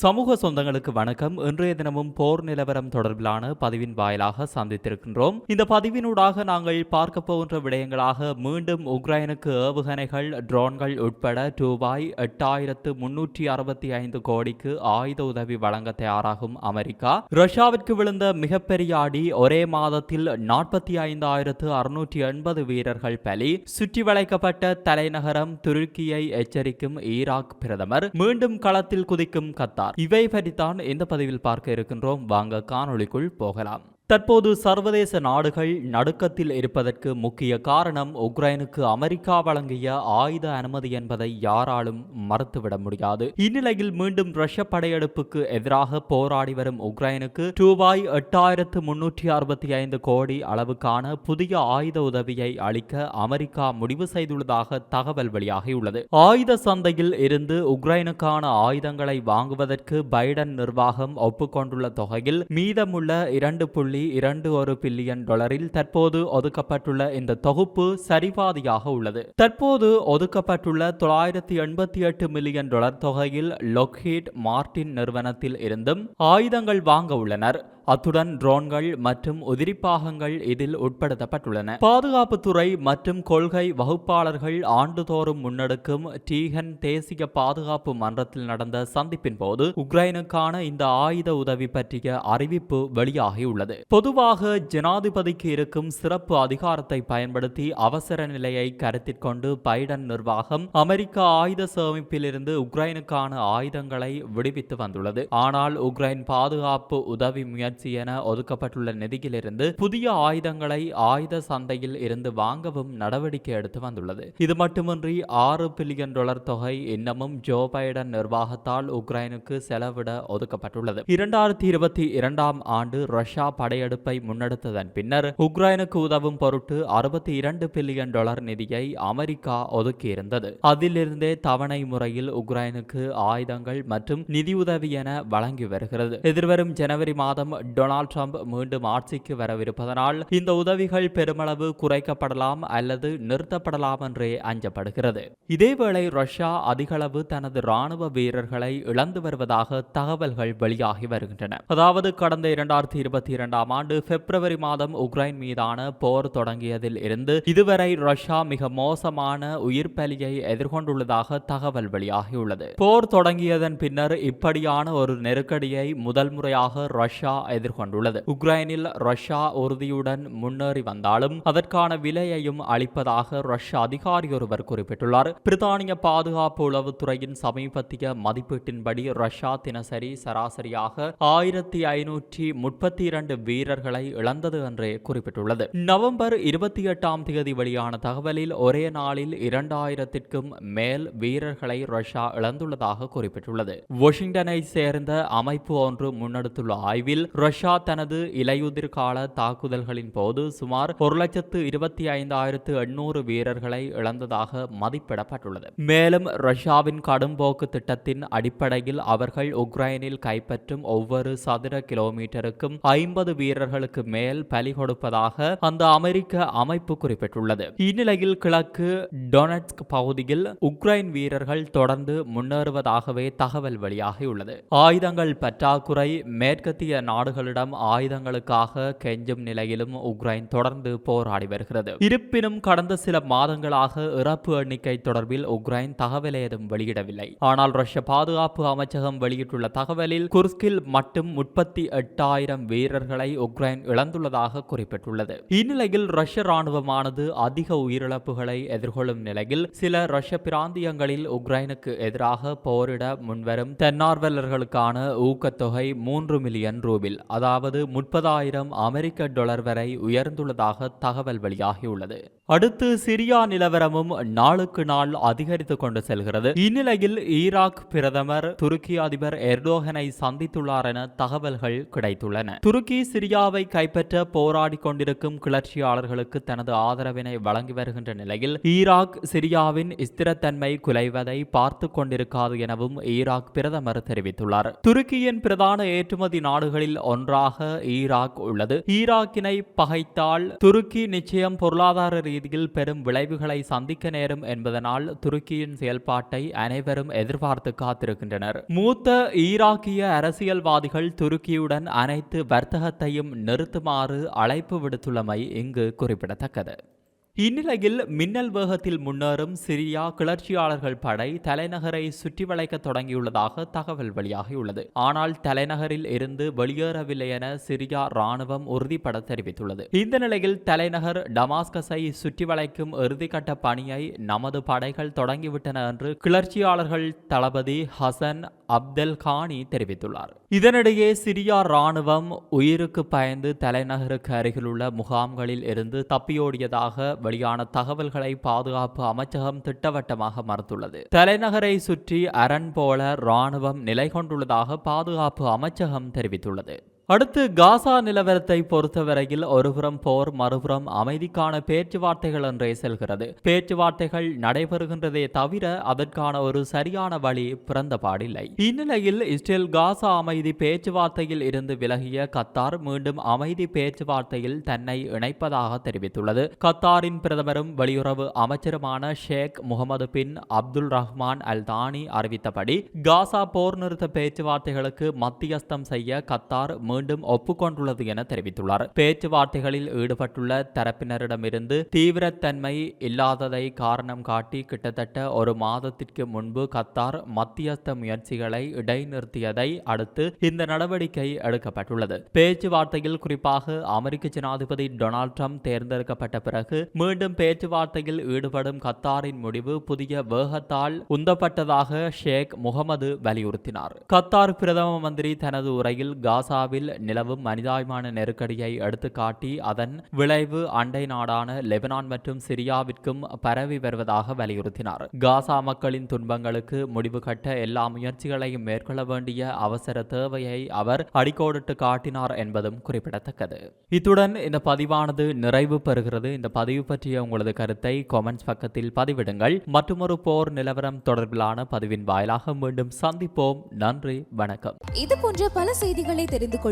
சமூக சொந்தங்களுக்கு வணக்கம். இன்றைய தினமும் போர் நிலவரம் தொடர்பிலான பதிவின் வாயிலாக சந்தித்திருக்கின்றோம். இந்த பதிவினூடாக நாங்கள் பார்க்க போகின்ற விடயங்களாக மீண்டும் உக்ரைனுக்கு ஏவுகணைகள் ட்ரோன்கள் உட்பட ரூபாய் எட்டாயிரத்து முன்னூற்றி அறுபத்தி ஐந்து கோடிக்கு ஆயுத உதவி வழங்க தயாராகும் அமெரிக்கா. ரஷ்யாவிற்கு விழுந்த மிகப்பெரிய அடி ஒரே மாதத்தில் நாற்பத்தி ஐந்து ஆயிரத்து அறுநூற்றி எண்பது வீரர்கள் பலி. சுற்றி வளைக்கப்பட்ட தலைநகரம் துருக்கியை எச்சரிக்கும் ஈராக் பிரதமர். மீண்டும் களத்தில் குதிக்கும் கத்தார். இவை பற்றித்தான் இந்த பதிவில் பார்க்க இருக்கின்றோம். வாங்க காணொளிக்குள் போகலாம். தற்போது சர்வதேச நாடுகள் நடுக்கத்தில் இருப்பதற்கு முக்கிய காரணம் உக்ரைனுக்கு அமெரிக்கா வழங்கிய ஆயுத அனுமதி என்பதை யாராலும் மறுத்துவிட முடியாது. இந்நிலையில் மீண்டும் ரஷ்ய படையெடுப்புக்கு எதிராக போராடி வரும் உக்ரைனுக்கு ரூபாய் எட்டாயிரத்து முன்னூற்றி அறுபத்தி ஐந்து கோடி அளவுக்கான புதிய ஆயுத உதவியை அளிக்க அமெரிக்கா முடிவு செய்துள்ளதாக தகவல் வெளியாகியுள்ளது. ஆயுத சந்தையில் இருந்து உக்ரைனுக்கான ஆயுதங்களை வாங்குவதற்கு பைடன் நிர்வாகம் ஒப்புக்கொண்டுள்ள தொகையில் மீதமுள்ள இரண்டு புள்ளி இரண்டு ஒரு பில்லியன் டாலரில் தற்போது ஒதுக்கப்பட்டுள்ள இந்த தொகுப்பு சரிபாதியாக உள்ளது. தற்போது ஒதுக்கப்பட்டுள்ள தொள்ளாயிரத்தி எண்பத்தி எட்டு மில்லியன் டாலர் தொகையில் லொக்ஹீட் மார்டின் நிறுவனத்தில் இருந்தும் ஆயுதங்கள் வாங்க உள்ளனர். அத்துடன் ட்ரோன்கள் மற்றும் உதிரிப்பாகங்கள் இதில் உட்படுத்தப்பட்டுள்ளன. பாதுகாப்புத்துறை மற்றும் கொள்கை வகுப்பாளர்கள் ஆண்டுதோறும் முன்னெடுக்கும் டீகன் தேசிய பாதுகாப்பு மன்றத்தில் நடந்த சந்திப்பின் போது உக்ரைனுக்கான இந்த ஆயுத உதவி பற்றிய அறிவிப்பு வெளியாகியுள்ளது. பொதுவாக ஜனாதிபதிக்கு இருக்கும் சிறப்பு அதிகாரத்தை பயன்படுத்தி அவசர நிலையை கருத்தில் கொண்டு பைடன் நிர்வாகம் அமெரிக்க ஆயுத சேமிப்பிலிருந்து உக்ரைனுக்கான ஆயுதங்களை விடுவித்து வந்துள்ளது. ஆனால் உக்ரைன் பாதுகாப்பு உதவி முயற்சி பயிற்சி என ஒதுக்கப்பட்டுள்ள நிதியிலிருந்து புதிய ஆயுதங்களை ஆயுத சந்தையில் இருந்து வாங்கவும் நடவடிக்கை எடுத்து வந்துள்ளது. இது மட்டுமின்றி ஆறு பில்லியன் டாலர் தொகை இன்னமும் ஜோ பைடன் நிர்வாகத்தால் உக்ரைனுக்கு செலவிட ஒதுக்கப்பட்டுள்ளது. இரண்டாயிரத்தி இருபத்தி இரண்டாம் ஆண்டு ரஷ்யா படையெடுப்பை முன்னெடுத்ததன் பின்னர் உக்ரைனுக்கு உதவும் பொருட்டு அறுபத்தி இரண்டு பில்லியன் டாலர் நிதியை அமெரிக்கா ஒதுக்கியிருந்தது. அதிலிருந்தே தவணை முறையில் உக்ரைனுக்கு ஆயுதங்கள் மற்றும் நிதியுதவி என வழங்கி வருகிறது. எதிர்வரும் ஜனவரி மாதம் டொனால்ட் ட்ரம்ப் மீண்டும் ஆட்சிக்கு வரவிருப்பதனால் இந்த உதவிகள் பெருமளவு குறைக்கப்படலாம் அல்லது நிறுத்தப்படலாம் என்றே அஞ்சப்படுகிறது. இதேவேளை ரஷ்யா அதிகளவு தனது ராணுவ வீரர்களை இழந்து வருவதாக தகவல்கள் வெளியாகி வருகின்றன. அதாவது கடந்த இரண்டாயிரத்தி இருபத்தி இரண்டாம் ஆண்டு பிப்ரவரி மாதம் உக்ரைன் மீதான போர் தொடங்கியதில் இருந்து இதுவரை ரஷ்யா மிக மோசமான உயிர் பலியை எதிர்கொண்டுள்ளதாக தகவல் வெளியாகியுள்ளது. போர் தொடங்கியதன் பின்னர் இப்படியான ஒரு நெருக்கடியை முதல் முறையாக ரஷ்யா எதிர்கொண்டுள்ளது. உக்ரைனில் ரஷ்யா உறுதியுடன் முன்னேறி வந்தாலும் அதற்கான விலையையும் அளிப்பதாக ரஷ்ய அதிகாரி ஒருவர் குறிப்பிட்டுள்ளார். பிரித்தானிய பாதுகாப்பு உளவுத்துறையின் சமீபத்திய மதிப்பீட்டின்படி ரஷ்யா தினசரி சராசரியாக ஆயிரத்தி ஐநூற்றி முப்பத்தி இரண்டு வீரர்களை இழந்தது என்றே குறிப்பிட்டுள்ளது. நவம்பர் இருபத்தி எட்டாம் தேதி வெளியான தகவலில் ஒரே நாளில் இரண்டாயிரத்திற்கும் மேல் வீரர்களை ரஷ்யா இழந்துள்ளதாக குறிப்பிட்டுள்ளது. வாஷிங்டனை சேர்ந்த அமைப்பு ஒன்று முன்னெடுத்துள்ள ஆய்வில் ரஷ்யா தனது இலையுதிர் கால தாக்குதல்களின் போது சுமார் ஒரு லட்சத்து இருபத்தி ஐந்தாயிரத்து எண்ணூறு வீரர்களை இழந்ததாக மதிப்பிடப்பட்டுள்ளது. மேலும் ரஷ்யாவின் கடும்போக்கு திட்டத்தின் அடிப்படையில் அவர்கள் உக்ரைனில் கைப்பற்றும் ஒவ்வொரு சதுர கிலோமீட்டருக்கும் ஐம்பது வீரர்களுக்கு மேல் பலி கொடுப்பதாக அந்த அமெரிக்க அமைப்பு குறிப்பிட்டுள்ளது. இந்நிலையில் கிழக்கு டொனட்ஸ்க் பகுதியில் உக்ரைன் வீரர்கள் தொடர்ந்து முன்னேறுவதாகவே தகவல் வெளியாகியுள்ளது. ஆயுதங்கள் பற்றாக்குறை மேற்கத்திய நாடு நாடுகளிடம் ஆயுதங்களுக்காக கெஞ்சும் நிலையிலும் உக்ரைன் தொடர்ந்து போராடி வருகிறது. இருப்பினும் கடந்த சில மாதங்களாக இறப்பு எண்ணிக்கை தொடர்பில் உக்ரைன் தகவல் ஏதும் வெளியிடவில்லை. ஆனால் ரஷ்ய பாதுகாப்பு அமைச்சகம் வெளியிட்டுள்ள தகவலில் குர்ஸ்கில் மட்டும் முப்பத்தி எட்டாயிரம் வீரர்களை உக்ரைன் இழந்துள்ளதாக குறிப்பிட்டுள்ளது. இந்நிலையில் ரஷ்ய ராணுவமானது அதிக உயிரிழப்புகளை எதிர்கொள்ளும் நிலையில் சில ரஷ்ய பிராந்தியங்களில் உக்ரைனுக்கு எதிராக போரிட முன்வரும் தன்னார்வலர்களுக்கான ஊக்கத்தொகை மூன்று மில்லியன் ரூபில். அதாவது முப்பதாயிரம் அமெரிக்க டாலர் வரை உயர்ந்துள்ளதாக தகவல் வெளியாகியுள்ளது. அடுத்து சிரியா நிலவரமும் நாளுக்கு நாள் அதிகரித்துக் கொண்டு செல்கிறது. இந்நிலையில் ஈராக் பிரதமர் துருக்கி அதிபர் எர்டோகனை சந்தித்துள்ளார் என தகவல்கள் கிடைத்துள்ளன. துருக்கி சிரியாவை கைப்பற்ற போராடி கொண்டிருக்கும் கிளர்ச்சியாளர்களுக்கு தனது ஆதரவினை வழங்கி வருகின்ற நிலையில் ஈராக் சிரியாவின் ஸ்திரத்தன்மை குலைவதை பார்த்து கொண்டிருக்காது எனவும் ஈராக் பிரதமர் தெரிவித்துள்ளார். துருக்கியின் பிரதான ஏற்றுமதி நாடுகளில் ஒன்றாக ஈராக் உள்ளது. ஈராக்கினை பகைத்தால் துருக்கி நிச்சயம் பொருளாதார ரீதி ரீதியில் பெரும் விளைவுகளை சந்திக்க நேரும் என்பதனால் துருக்கியின் செயல்பாட்டை அனைவரும் எதிர்பார்த்து காத்திருக்கின்றனர். மூத்த ஈராக்கிய அரசியல்வாதிகள் துருக்கியுடன் அனைத்து வர்த்தகத்தையும் நிறுத்துமாறு அழைப்பு விடுத்துள்ளமை இங்கு குறிப்பிடத்தக்கது. இந்நிலையில் மின்னல் வேகத்தில் முன்னேறும் சிரியா கிளர்ச்சியாளர்கள் படை தலைநகரை சுற்றி வளைக்க தொடங்கியுள்ளதாக தகவல் வெளியாகியுள்ளது. ஆனால் தலைநகரில் இருந்து வெளியேறவில்லை என சிரியா ராணுவம் உறுதிப்பட தெரிவித்துள்ளது. இந்த நிலையில் தலைநகர் டமாஸ்கஸை சுற்றி வளைக்கும் இறுதிக்கட்ட பணியை நமது படைகள் தொடங்கிவிட்டன என்று கிளர்ச்சியாளர்கள் தளபதி ஹசன் அப்தல் கானி தெரிவித்துள்ளார். இதனிடையே சிரியா ராணுவம் உயிருக்கு பயந்து தலைநகருக்கு அருகிலுள்ள முகாம்களில் இருந்து தப்பியோடியதாக வெளியான தகவல்களை பாதுகாப்பு அமைச்சகம் திட்டவட்டமாக மறுத்துள்ளது. தலைநகரை சுற்றி அரண் போல ராணுவம் நிலை கொண்டுள்ளதாக பாதுகாப்பு அமைச்சகம் தெரிவித்துள்ளது. அடுத்து காசா நிலவரத்தை பொறுத்தவரையில் ஒருபுறம் போர் மறுபுறம் அமைதிக்கான பேச்சுவார்த்தைகள் என்றே செல்கிறது. பேச்சுவார்த்தைகள் நடைபெறுகின்றதே தவிர அதற்கான ஒரு சரியான வழி பிறந்த பாடில்லை இந்நிலையில் இஸ்ரேல் காசா அமைதி பேச்சுவார்த்தையில் இருந்து விலகிய கத்தார் மீண்டும் அமைதி பேச்சுவார்த்தையில் தன்னை இணைப்பதாக தெரிவித்துள்ளது. கத்தாரின் பிரதமரும் வெளியுறவு அமைச்சருமான ஷேக் முகமது பின் அப்துல் ரஹ்மான் அல் தானி அறிவித்தபடி காசா போர் நிறுத்த பேச்சுவார்த்தைகளுக்கு மத்தியஸ்தம் செய்ய கத்தார் மீண்டும் ஒப்புக்கொண்டுள்ளது என தெரிவித்துள்ளார். பேச்சுவார்த்தைகளில் ஈடுபட்டுள்ள தரப்பினரிடமிருந்து தீவிரத்தன்மை இல்லாததை காரணம் காட்டி கிட்டத்தட்ட ஒரு மாதத்திற்கு முன்பு கத்தார் மத்தியஸ்த முயற்சிகளை இடைநிறுத்தியதை அடுத்து இந்த நடவடிக்கை எடுக்கப்பட்டுள்ளது. பேச்சுவார்த்தையில் குறிப்பாக அமெரிக்க ஜனாதிபதி டொனால்ட் ட்ரம்ப் தேர்ந்தெடுக்கப்பட்ட பிறகு மீண்டும் பேச்சுவார்த்தையில் ஈடுபடும் கத்தாரின் முடிவு புதிய வேகத்தால் உந்தப்பட்டதாக ஷேக் முகமது வலியுறுத்தினார். கத்தார் பிரதம மந்திரி தனது உரையில் காசாவில் நிலவும் மனிதாயமான நெருக்கடியை எடுத்துக்காட்டி அதன் விளைவு அண்டை நாடான லெபனான் மற்றும் சிரியாவிற்கும் பரவி வருவதாக வலியுறுத்தினார். காசா மக்களின் துன்பங்களுக்கு முடிவு கட்ட எல்லா முயற்சிகளையும் மேற்கொள்ள வேண்டிய அவசர தேவையை அவர் அடிக்கோடிட்டு காட்டினார் என்பதும் குறிப்பிடத்தக்கது. இத்துடன் இந்த பதிவானது நிறைவு பெறுகிறது. இந்த பதிவு பற்றிய உங்களது கருத்தை கொமெண்ட்ஸ் பக்கத்தில் பதிவிடுங்கள். மற்றொரு போர் நிலவரம் தொடர்பிலான பதிவின் வாயிலாக மீண்டும் சந்திப்போம். நன்றி வணக்கம். இது போன்ற பல செய்திகளை தெரிந்து கொள்ள